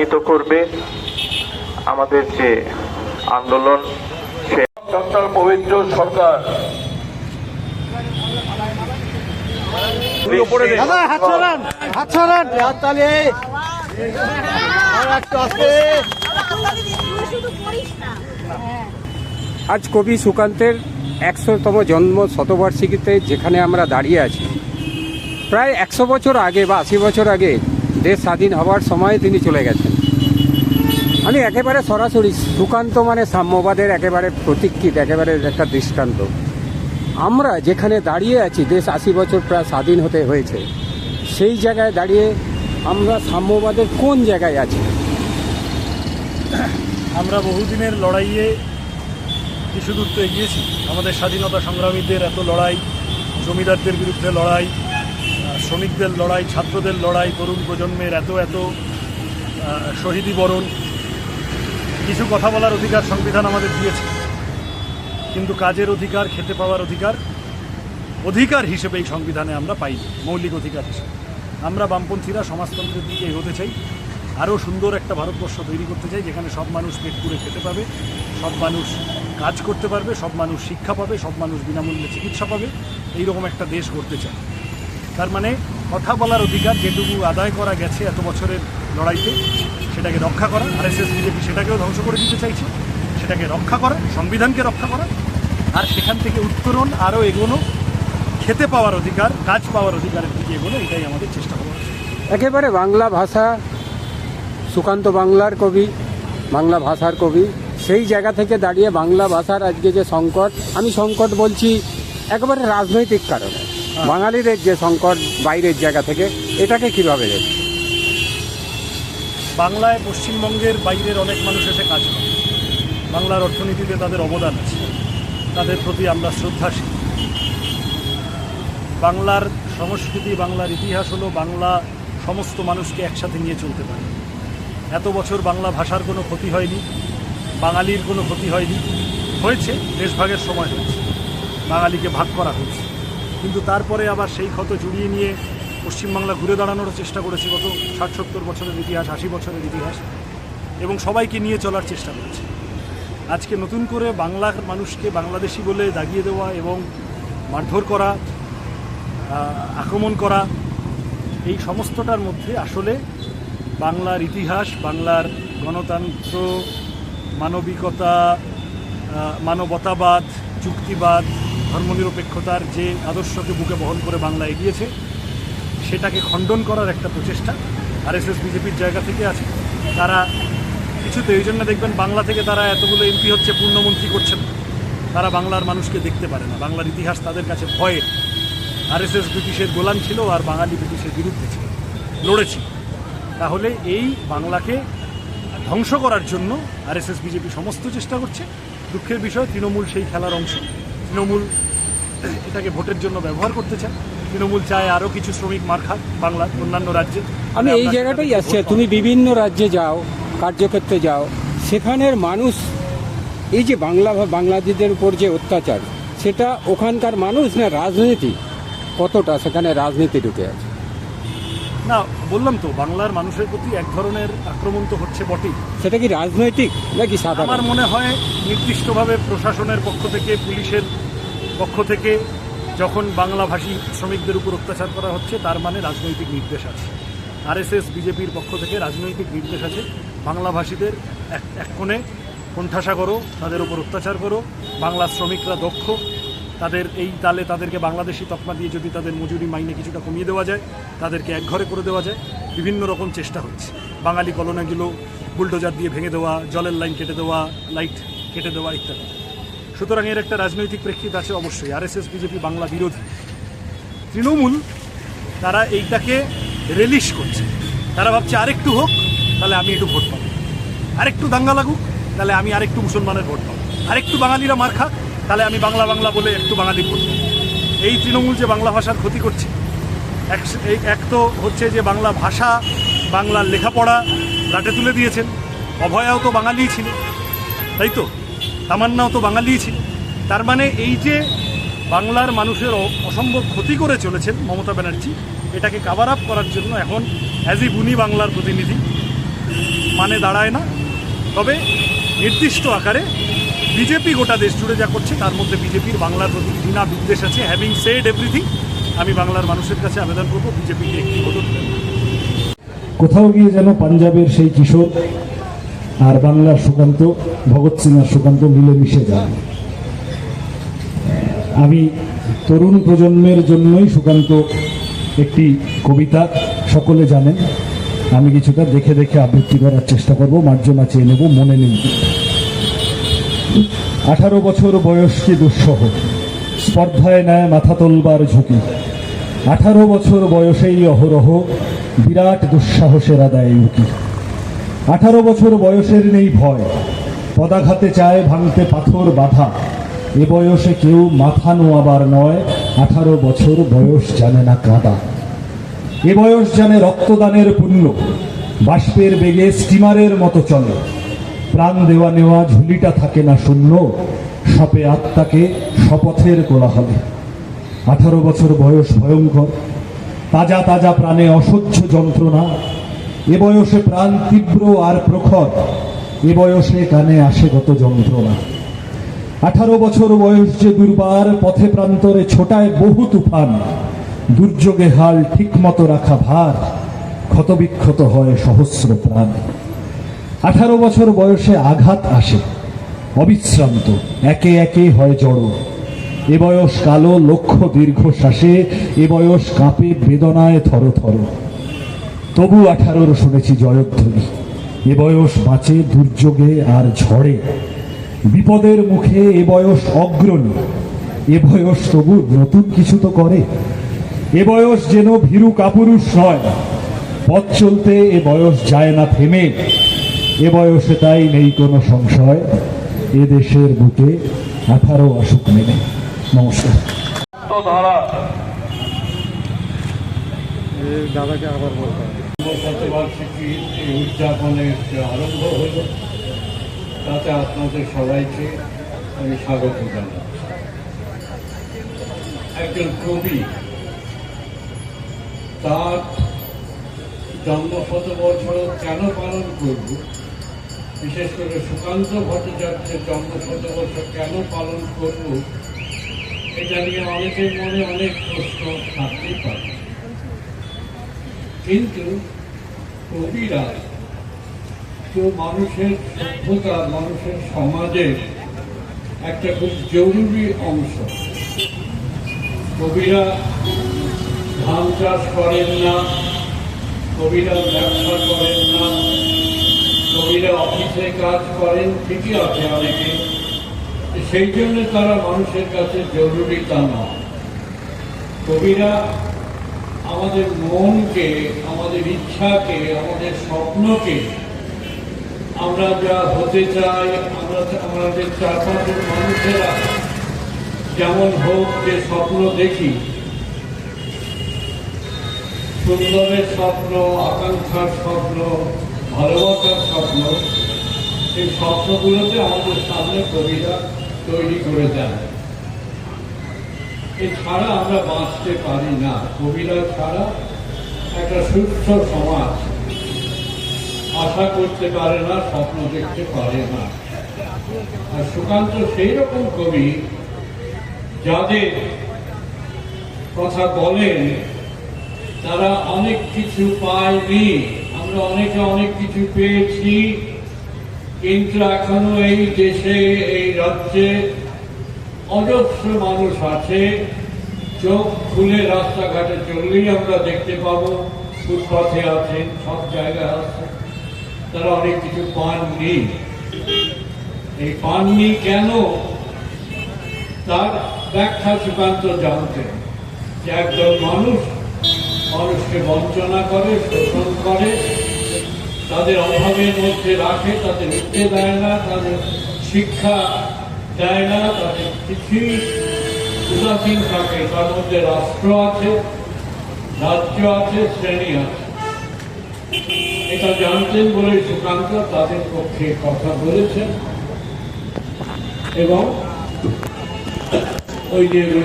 ত্বরান্বিত করবে। আমাদের যে আন্দোলন সে ডক্টর পবিত্র সরকার। হাত ছড়ান হাত ছড়ান হাত তালে। আজ কবি সুকান্তের একশোতম জন্ম শতবার্ষিকীতে যেখানে আমরা দাঁড়িয়ে আছি প্রায় একশো বছর আগে বা আশি বছর আগে দেশ স্বাধীন হওয়ার সময় তিনি চলে গেছেন। আমি একেবারে সরাসরি সুকান্ত মানে সাম্যবাদের একেবারে প্রতীক্ষিত, একেবারে একটা দৃষ্টান্ত। আমরা যেখানে দাঁড়িয়ে আছি, দেশ আশি বছর প্রায় স্বাধীন হতে হয়েছে, সেই জায়গায় দাঁড়িয়ে আমরা সাম্যবাদের কোন জায়গায় আছি? আমরা বহুদিনের লড়াইয়ে কিছু দূর তো এগিয়েছি। আমাদের স্বাধীনতা সংগ্রামীদের এত লড়াই, জমিদারদের বিরুদ্ধে লড়াই শ্রমিকদের লড়াই, ছাত্রদের লড়াই, তরুণ প্রজন্মের এত এত শহীদি বরণ, কিছু কথা বলার অধিকার সংবিধান আমাদের দিয়েছে। কিন্তু কাজের অধিকার, খেতে পাওয়ার অধিকার অধিকার হিসেবে এই সংবিধানে আমরা পাই মৌলিক অধিকার হিসেবে। আমরা বামপন্থীরা সমাজতন্ত্রের দিকে এগোতে চাই, আরও সুন্দর একটা ভারতবর্ষ তৈরি করতে চাই, যেখানে সব মানুষ পেট পুড়ে খেতে পাবে, সব মানুষ কাজ করতে পারবে, সব মানুষ শিক্ষা পাবে, সব মানুষ বিনামূল্যে চিকিৎসা পাবে, এইরকম একটা দেশ গড়তে চাই। তার মানে কথা বলার অধিকার যেটুকু আদায় করা গেছে এত বছরের লড়াইতে, সেটাকে রক্ষা করা আর এস এস বিজেপি সেটাকেও ধ্বংস করে দিতে চাইছে। সেটাকে রক্ষা করা, সংবিধানকে রক্ষা করা, আর সেখান থেকে উত্তরণ আরও এগোনো, খেতে পাওয়ার অধিকার, কাজ পাওয়ার অধিকারের দিকে এগোনো, এটাই আমাদের চেষ্টা করা একেবারে বাংলা ভাষা, সুকান্ত বাংলার কবি, বাংলা ভাষার কবি, সেই জায়গা থেকে দাঁড়িয়ে বাংলা ভাষার আজকে যে সংকট, আমি সংকট বলছি একেবারে রাজনৈতিক কারণে। বাঙালিদের যে সংকট বাইরের জায়গা থেকে এটাকে কীভাবে দেখবে বাংলায় পশ্চিমবঙ্গের বাইরের অনেক মানুষ এসে কাজ করে। বাংলার অর্থনীতিতে তাদের অবদান আছে। তাদের প্রতি আমরা শ্রদ্ধাশীল। বাংলার সংস্কৃতি বাংলার ইতিহাস হলো বাংলা সমস্ত মানুষকে একসাথে নিয়ে চলতে পারে। এত বছর বাংলা ভাষার কোনো ক্ষতি হয়নি বাঙালির কোনো ক্ষতি হয়নি। হয়েছে দেশভাগের সময় হয়েছে। বাঙালিকে ভাগ করা হয়েছে। কিন্তু তারপরে আবার সেই ক্ষত জুড়িয়ে নিয়ে পশ্চিমবাংলা ঘুরে দাঁড়ানোর চেষ্টা করেছে গত ষাট সত্তর বছরের ইতিহাস, আশি বছরের ইতিহাস, এবং সবাইকে নিয়ে চলার চেষ্টা করেছে। আজকে নতুন করে বাংলার মানুষকে বাংলাদেশি বলে দাগিয়ে দেওয়া এবং মারধর করা আক্রমণ করা, এই সমস্তটার মধ্যে আসলে বাংলার ইতিহাস, বাংলার গণতন্ত্র, মানবিকতা মানবতাবাদ, যুক্তিবাদ ধর্মনিরপেক্ষতার যে আদর্শকে বুকে বহন করে বাংলা এগিয়েছে, সেটাকে খণ্ডন করার একটা প্রচেষ্টা আরএসএস, বিজেপির জায়গা থেকে আছে। তারা কিছুতে এই জন্য দেখবেন বাংলা থেকে তারা এতগুলো এমপি হচ্ছে পূর্ণমন্ত্রী করছেন তারা বাংলার মানুষকে দেখতে পারে না। বাংলার ইতিহাস তাদের কাছে ভয়ে আরএসএস ব্রিটিশের গোলাম ছিল আর বাঙালি ব্রিটিশের বিরুদ্ধে ছিল। লড়েছি। তাহলে এই বাংলাকে ধ্বংস করার জন্য আরএসএস, বিজেপি সমস্ত চেষ্টা করছে। দুঃখের বিষয়, তৃণমূল সেই খেলার অংশ। তৃণমূল এটাকে ভোটের জন্য ব্যবহার করতে চায়। তৃণমূল চায় আরও কিছু শ্রমিক মার খাক বাংলার অন্যান্য রাজ্যে। আমি এই জায়গাটাই আসছি। তুমি বিভিন্ন রাজ্যে যাও কার্যক্ষেত্রে যাও সেখানের মানুষ এই যে বাংলা বাংলাদেশদের উপর যে অত্যাচার সেটা ওখানকার মানুষ না রাজনীতি? কতটা সেখানে রাজনীতি ঢুকে আছে? না বললাম তো বাংলার মানুষের প্রতি এক ধরনের আক্রমণ তো হচ্ছে বটেই। সেটা কি রাজনৈতিক নাকি সাধারণ? আমার মনে হয় নির্দিষ্টভাবে প্রশাসনের পক্ষ থেকে পুলিশের পক্ষ থেকে যখন বাংলাভাষী শ্রমিকদের উপর অত্যাচার করা হচ্ছে, তার মানে রাজনৈতিক নির্দেশ আছে। আরএসএস, বিজেপির পক্ষ থেকে রাজনৈতিক নির্দেশ আছে, বাংলাভাষীদের এক এক কোণে কোণঠাসা করো, তাদের উপর অত্যাচার করো বাংলার শ্রমিকরা দক্ষ, তাদের এই তালে তাদেরকে বাংলাদেশি তকমা দিয়ে যদি তাদের মজুরি মাইনে কিছুটা কমিয়ে দেওয়া যায়, তাদেরকে একঘরে করে দেওয়া যায়। বিভিন্ন রকম চেষ্টা হচ্ছে। বাঙালি কলোনাগুলো বুলডোজার দিয়ে ভেঙে দেওয়া, জলের লাইন কেটে দেওয়া, লাইট কেটে দেওয়া, ইত্যাদি। সুতরাং এর একটা রাজনৈতিক প্রেক্ষিত আছে অবশ্যই। আরএসএস, বিজেপি, বাংলা বিরোধী। তৃণমূল, তারা এইটাকে রিলিশ করছে। তারা ভাবছে, আরেকটু হোক, তাহলে আমি একটু ভোট পাবো। আরেকটু দাঙ্গা লাগুক, তাহলে আমি আরেকটু মুসলমানের ভোট পাবো। আরেকটু বাঙালিরা মার খাক, তাহলে আমি বাংলা বাংলা বলে একটু বাঙালি ভোট পাবো। এই তৃণমূল যে বাংলা ভাষার ক্ষতি করছে, এক এই এক তো হচ্ছে যে বাংলা ভাষা, বাংলার লেখাপড়া লাটে তুলে দিয়েছেন। অভয়াও তো বাঙালিই ছিল। তাই তো? তামান্নাও তো বাঙালিই ছিল। তার মানে এই যে বাংলার মানুষের অসম্ভব ক্ষতি করে চলেছেন মমতা ব্যানার্জি, এটাকে কাভার আপ করার জন্য এখন অ্যাজ ই বুনি বাংলার প্রতিনিধি মানে দাঁড়ায় না। তবে নির্দিষ্ট আকারে বিজেপি গোটা দেশ জুড়ে যা করছে, তার মধ্যে বিজেপির বাংলার প্রতি ঘৃণা বিদ্বেষ আছে। হ্যাভিং সেড এভরিথিং আমি বাংলার মানুষের কাছে আবেদন করব বিজেপিকে একটি কোথাও গিয়ে যেন পাঞ্জাবের সেই কিশোর আর বাংলার সুকান্ত, ভগৎ সিং আর সুকান্ত মিলেমিশে যান আমি তরুণ প্রজন্মের জন্যই সুকান্ত একটি কবিতা সকলে জানেন। আমি কিছুটা দেখে দেখে আবৃত্তি করার চেষ্টা করব, মার্জনা চেয়ে নেব, মনে নেই। আঠারো বছর বয়স কি দুঃসহ, স্পর্ধায় নেয় মাথা তোলবার ঝুঁকি। আঠারো বছর বয়সেই অহরহ, বিরাট দুঃসাহসের আদায় উকি। আঠারো বছর বয়সের নেই ভয়। পদাঘাতে চায় ভাঙতে পাথর বাধা। এ বয়সে কেউ মাথা নোয়াবার নয়, আঠারো বছর বয়স জানে না কাদা। এ বয়স জানে রক্তদানের পুণ্য, বাষ্পের বেগে স্টিমারের মতো চলে। প্রাণ দেওয়া নেওয়া ঝুলিটা থাকে না শূন্য, সাপে আত্মাকে শপথের কোলাহলে। আঠারো বছর বয়স ভয়ঙ্কর, তাজা তাজা প্রাণে অসহ্য যন্ত্রণা এ বয়সে প্রাণ তীব্র আর প্রখর, এ বয়সে কানে আসে গত যন্ত্রণা। আঠারো বছর বয়স যে দুর্বার পথে প্রান্তরে ছোটায় বহু তুফান, দুর্যোগে হাল ঠিক মতো রাখা ভার, ক্ষতবিক্ষত হয় সহস্র প্রাণ। আঠারো বছর বয়সে আঘাত আসে, অবিশ্রান্ত, একে একে হয় জড়ো। এ বয়স কালো লক্ষ দীর্ঘশ্বাসে, এ বয়স কাঁপে বেদনায় থর থর তবু আঠারোর শুনেছি জয়ধ্বনি। এ বয়স বাঁচে, দুর্যোগে আর ঝড়ে। বিপদের মুখে এ বয়স অগ্রণী। এ বয়স তবু নতুন কিছু তো করে। এ বয়স যেন ভীরু কাপুরুষ নয়। পথ চলতে এ বয়স যায় না থেমে। এ বয়সে তাই নেই কোনো সংশয়। এ দেশের বুকে আঠারো আসুক মেনে। নমস্কার। দাদাকে আবার বলতে এই উদযাপনের আরম্ভ হল, তাতে আপনাদের সবাইকে আমি স্বাগত জানাচ্ছি। একজন কবি, তার জন্ম শত বছর কেন পালন করব? বিশেষ করে সুকান্ত ভট্টাচার্যের জন্ম শত বছর কেন পালন করব? এটা নিয়ে অনেকের মনে অনেক প্রশ্ন থাকতেই পারে। কিন্তু কবিরা তো মানুষের সভ্যতা, মানুষের সমাজের একটা খুব জরুরি অংশ। কবিরা ধান চাষ করেন না, কবিরা ব্যবসা করেন না, কবিরা অফিসে কাজ করেন, ঠিকই আছে অনেকে, সেই জন্য তারা মানুষের কাছে জরুরি তা নয়। কবিরা আমাদের মনকে, আমাদের ইচ্ছাকে, আমাদের স্বপ্নকে আমরা যা হতে চাই, আমরা আমাদের চারপাশের মানুষেরা যেমন হোক যে স্বপ্ন দেখি, সুন্দরের স্বপ্ন, আকাঙ্ক্ষার স্বপ্ন, ভালোবাসার স্বপ্ন এই স্বপ্নগুলোকে আমাদের সামনে কবিরা তৈরি করে দেয়। এছাড়া আমরা বাঁচতে পারি না। কবিরা ছাড়া একটা সুস্থ সমাজ আশা করতে পারে না, স্বপ্ন দেখতে পারে না। আর সুকান্ত সেই রকম কবি যাদের কথা বলেন, তারা অনেক কিছু পায়নি। আমরা অনেকে অনেক কিছু পেয়েছি, কিন্তু এখনও এই দেশে, এই রাজ্যে অজস্র মানুষ আছে, চোখ খুলে রাস্তাঘাটে চললেই আমরা দেখতে পাবো ফুটপথে আছেন সব জায়গায় আছে। তারা অনেক কিছু পাননি। এই পাননি কেন? তার ব্যাখ্যা সুকান্ত জানতেন যে একজন মানুষ মানুষকে বঞ্চনা করে, শোষণ করে, তাদের অভাবের মধ্যে রাখে, তাদের উঠতে দেয় না, তাদের শিক্ষা দেয় না, তাদের কিছুই উদাসীন থাকে, তার মধ্যে রাষ্ট্র আছে, রাজ্য আছে, শ্রেণি আছে। এটা জানতেন বলে সুকান্ত তাদের পক্ষে কথা বলেছেন। এবং ওই যে